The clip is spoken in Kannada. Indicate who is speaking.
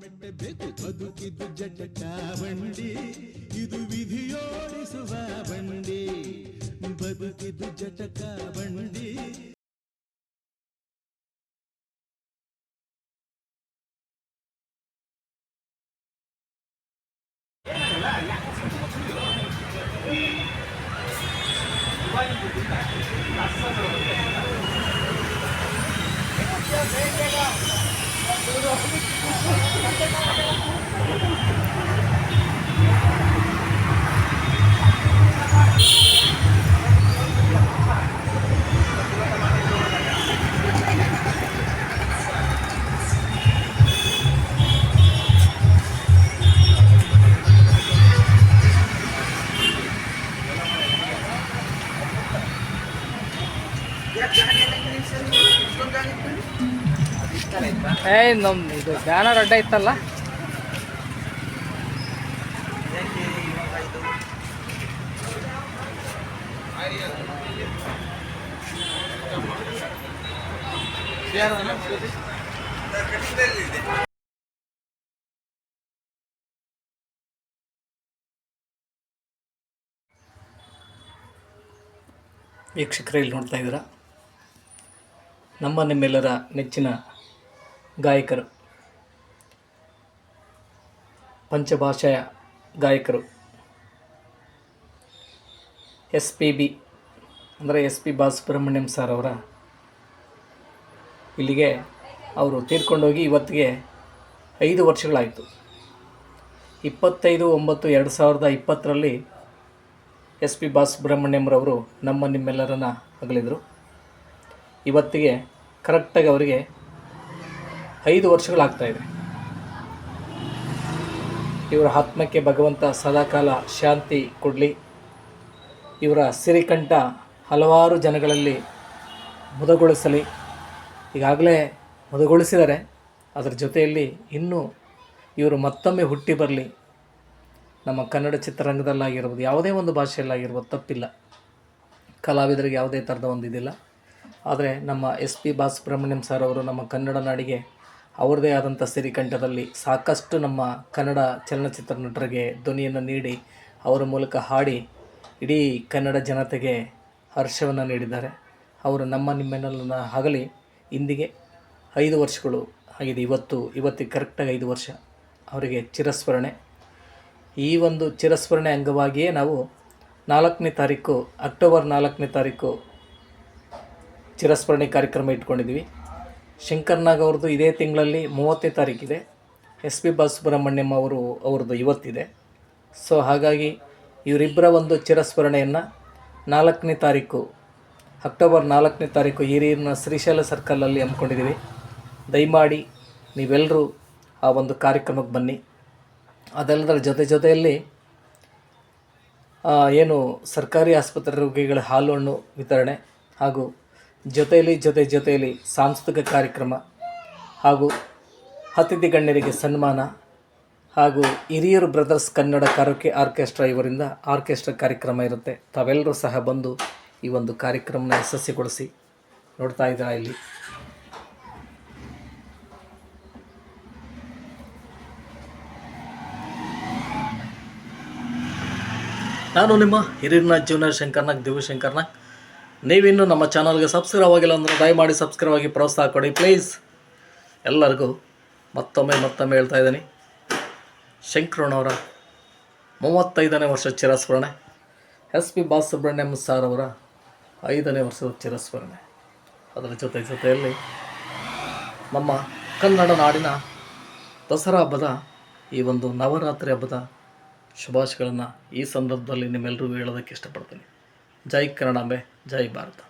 Speaker 1: ಮೆಟ್ಟಬೇಕು ಬದುಕಿದು ಜಟಕ ಬಂಡಿ ಇದು ವಿಧಿಯೋಡಿಸುವ ಬಂಡಿ ಬದುಕಿದು ಜಟಕ ಬಂಡಿ Thank you.
Speaker 2: ಏ ನಮ್ ಇದು ಬ್ಯಾನರ್ ಅಡ್ಡ ಇತ್ತಲ್ಲ? ವೀಕ್ಷಕರೇ ಇಲ್ಲಿ ನೋಡ್ತಾ ಇದ್ದೀರಾ? ನಮ್ಮ ನಿಮ್ಮೆಲ್ಲರ ನೆಚ್ಚಿನ ಗಾಯಕರು. ಪಂಚಭಾಷೆಯ ಗಾಯಕರು. ಎಸ್ ಪಿ ಬಿ, ಅಂದರೆ ಎಸ್ ಪಿ ಬಾಲಸುಬ್ರಹ್ಮಣ್ಯಂ ಸರ್ ಅವರ ಇಲ್ಲಿಗೆ ಅವರು ತೀರ್ಕೊಂಡೋಗಿ ಇವತ್ತಿಗೆ ಐದು ವರ್ಷಗಳಾಯಿತು. ಇಪ್ಪತ್ತೈದು, ಒಂಬತ್ತು, ಎರಡು ಸಾವಿರದ ಇಪ್ಪತ್ತರಲ್ಲಿ ಎಸ್ ಪಿ ಬಾಲಸುಬ್ರಹ್ಮಣ್ಯಂರವರು ನಮ್ಮ ನಿಮ್ಮೆಲ್ಲರನ್ನ ಅಗಲಿದರು. ಇವತ್ತಿಗೆ ಕರೆಕ್ಟಾಗಿ ಅವರಿಗೆ ಐದು ವರ್ಷಗಳಾಗ್ತಾ ಇದೆ. ಇವರ ಆತ್ಮಕ್ಕೆ ಭಗವಂತ ಸದಾಕಾಲ ಶಾಂತಿ ಕೊಡಲಿ. ಇವರ ಸಿರಿಕಂಠ ಹಲವಾರು ಜನಗಳಲ್ಲಿ ಮುದಗೊಳಿಸಲಿ. ಈಗಾಗಲೇ ಮುದಗೊಳಿಸಿದ್ದಾರೆ ಅದರ ಜೊತೆಯಲ್ಲಿ ಇನ್ನೂ ಇವರು ಮತ್ತೊಮ್ಮೆ ಹುಟ್ಟಿ ಬರಲಿ. ನಮ್ಮ ಕನ್ನಡ ಚಿತ್ರರಂಗದಲ್ಲಾಗಿರ್ಬೋದು, ಯಾವುದೇ ಒಂದು ಭಾಷೆಯಲ್ಲಾಗಿರ್ಬೋದು ತಪ್ಪಿಲ್ಲ. ಕಲಾವಿದರಿಗೆ ಯಾವುದೇ ಥರದ ಒಂದು ಇದಿಲ್ಲ. ಆದರೆ ನಮ್ಮ ಎಸ್ ಪಿ ಬಾಲಸುಬ್ರಹ್ಮಣ್ಯಂ ಸರ್ ಅವರು ನಮ್ಮ ಕನ್ನಡ ನಾಡಿಗೆ ಅವ್ರದ್ದೇ ಆದಂಥ ಸಿರಿಕಂಠದಲ್ಲಿ ಸಾಕಷ್ಟು ನಮ್ಮ ಕನ್ನಡ ಚಲನಚಿತ್ರ ನಟರಿಗೆ ಧ್ವನಿಯನ್ನು ನೀಡಿ ಅವರ ಮೂಲಕ ಹಾಡಿ ಇಡೀ ಕನ್ನಡ ಜನತೆಗೆ ಹರ್ಷವನ್ನು ನೀಡಿದ್ದಾರೆ. ಅವರು ನಮ್ಮ ನಿಮ್ಮೆಲ್ಲ ಆಗಲಿ ಇಂದಿಗೆ ಐದು ವರ್ಷಗಳು ಆಗಿದೆ. ಇವತ್ತು, ಇವತ್ತಿಗೆ ಕರೆಕ್ಟಾಗಿ ಐದು ವರ್ಷ ಅವರಿಗೆ ಚಿರಸ್ಮರಣೆ. ಈ ಒಂದು ಚಿರಸ್ಮರಣೆ ಅಂಗವಾಗಿಯೇ ನಾವು ನಾಲ್ಕನೇ ತಾರೀಕು, ಅಕ್ಟೋಬರ್ ನಾಲ್ಕನೇ ತಾರೀಕು ಚಿರಸ್ಮರಣೆ ಕಾರ್ಯಕ್ರಮ ಇಟ್ಕೊಂಡಿದ್ವಿ ಶಂಕರ್ನಾಗ್ ಅವ್ರದ್ದು ಇದೇ ತಿಂಗಳಲ್ಲಿ ಮೂವತ್ತನೇ ತಾರೀಕಿದೆ. ಎಸ್ ಪಿ ಬಾಲಸುಬ್ರಹ್ಮಣ್ಯಂ ಅವರು ಅವ್ರದ್ದು ಇವತ್ತಿದೆ. ಸೊ ಹಾಗಾಗಿ ಇವರಿಬ್ಬರ ಒಂದು ಚಿರಸ್ಮರಣೆಯನ್ನು ನಾಲ್ಕನೇ ತಾರೀಕು, ಅಕ್ಟೋಬರ್ ನಾಲ್ಕನೇ ತಾರೀಕು ಹಿರಿಯರನ್ನ ಶ್ರೀಶೈಲ ಸರ್ಕಲಲ್ಲಿ ಹಮ್ಮಿಕೊಂಡಿದ್ದೀವಿ. ದಯಮಾಡಿ ನೀವೆಲ್ಲರೂ ಆ ಒಂದು ಕಾರ್ಯಕ್ರಮಕ್ಕೆ ಬನ್ನಿ. ಅದೆಲ್ಲದರ ಜೊತೆ ಜೊತೆಯಲ್ಲಿ ಏನು ಸರ್ಕಾರಿ ಆಸ್ಪತ್ರೆ ರೋಗಿಗಳ ಹಾಲು ಹಣ್ಣು ವಿತರಣೆ ಹಾಗೂ ಜೊತೆಯಲ್ಲಿ ಜೊತೆ ಜೊತೆಯಲ್ಲಿ ಸಾಂಸ್ಕೃತಿಕ ಕಾರ್ಯಕ್ರಮ ಹಾಗೂ ಅತಿಥಿ ಗಣ್ಯರಿಗೆ ಸನ್ಮಾನ ಹಾಗೂ ಹಿರಿಯರು ಬ್ರದರ್ಸ್ ಕನ್ನಡ ಕರೋಕೆ ಆರ್ಕೆಸ್ಟ್ರಾ ಇವರಿಂದ ಆರ್ಕೆಸ್ಟ್ರಾ ಕಾರ್ಯಕ್ರಮ ಇರುತ್ತೆ. ತಾವೆಲ್ಲರೂ ಸಹ ಬಂದು ಈ ಒಂದು ಕಾರ್ಯಕ್ರಮನ ಯಶಸ್ವಿಗೊಳಿಸಿ ನೋಡ್ತಾ ಇದ್ದೀರಾ ಇಲ್ಲಿ. ನಾನು ನಿಮ್ಮ ಹಿರಿಯರ್ನ ಜೀವನ ಶಂಕರ್ನಾಗ್, ದಿವ್ಯ ಶಂಕರ್ನಾಗ್. ನೀವಿನ್ನೂ ನಮ್ಮ ಚಾನಲ್ಗೆ ಸಬ್ಸ್ಕ್ರೈಬ್ ಆಗಿಲ್ಲ ಅಂದರೆ ದಯಮಾಡಿ ಸಬ್ಸ್ಕ್ರೈಬ್ ಆಗಿ ಪ್ರೋತ್ಸಾಹ ಕೊಡಿ ಪ್ಲೀಸ್ ಎಲ್ಲರಿಗೂ ಮತ್ತೊಮ್ಮೆ ಮತ್ತೊಮ್ಮೆ ಹೇಳ್ತಾ ಇದ್ದೀನಿ. ಶಂಕರಣ್ಣವರ ಮೂವತ್ತೈದನೇ ವರ್ಷ ಚಿರಸ್ಮರಣೆ. ಎಸ್ ಪಿ ಬಾಲಸುಬ್ರಹ್ಮಣ್ಯಂ ಸರ್ ಅವರ ಐದನೇ ವರ್ಷದ ಚಿರಸ್ಮರಣೆ. ಅದರ ಜೊತೆ ಜೊತೆಯಲ್ಲಿ ನಮ್ಮ ಕನ್ನಡ ನಾಡಿನ ದಸರಾ ಹಬ್ಬದ ಈ ಒಂದು ನವರಾತ್ರಿ ಹಬ್ಬದ ಶುಭಾಶಯಗಳನ್ನು ಈ ಸಂದರ್ಭದಲ್ಲಿ ನಿಮ್ಮೆಲ್ಲರಿಗೂ ಹೇಳೋದಕ್ಕೆ ಇಷ್ಟಪಡ್ತೀನಿ. ಜೈ ಕನ್ನಡಾಂಬೆ ಜೈ ಭಾರತ